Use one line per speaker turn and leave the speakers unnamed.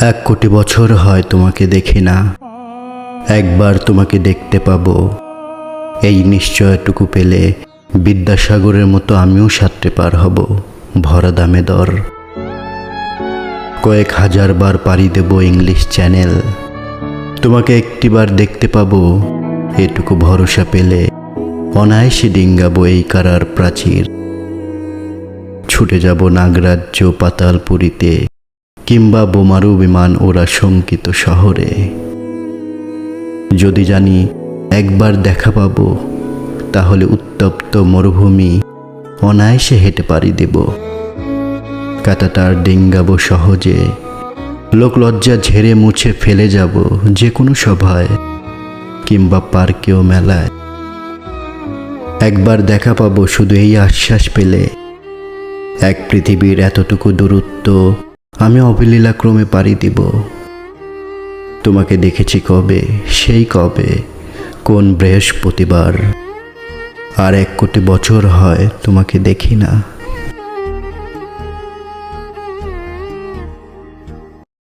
এক কোটি বছর হয় তোমাকে দেখি না। একবার তোমাকে দেখতে পাবো। এই নিশ্চয়টুকু পেলে বিদ্যাসাগরের মতো আমিও সাঁতরে পার হব, ভরা দামে দর। কয়েক হাজার বার পাড়ি দেব ইংলিশ চ্যানেল। তোমাকে একটিবার দেখতে পাবো। এটুকু ভরসা পেলে অনায়াসে ডিঙ্গাবো এই কারার প্রাচীর। ছুটে যাব নাগরাজ্য পাতালপুরীতে। কিংবা বোমারু বিমান ওরা শঙ্কিত শহরে। যদি জানি একবার দেখা পাবো, তাহলে উত্তপ্ত মরুভূমি অনায়াসে হেঁটে পাড়ি দেব। কাটাটার ডিঙ্গাবো সহজে, লোকলজ্জা ঝেড়ে মুছে ফেলে যাব যে কোনো সভায় কিংবা পার্কেও মেলায়। একবার দেখা পাবো শুধু এই আশ্বাস পেলে, এক পৃথিবীর এতটুকু দূরত্ব আমি অবলীলাক্রমে পাড়ি দিব। তোমাকে দেখেছি কবে, সেই কবে, কোন বৃহস্পতিবার। আর এক কোটি বছর হয় তোমাকে দেখি না।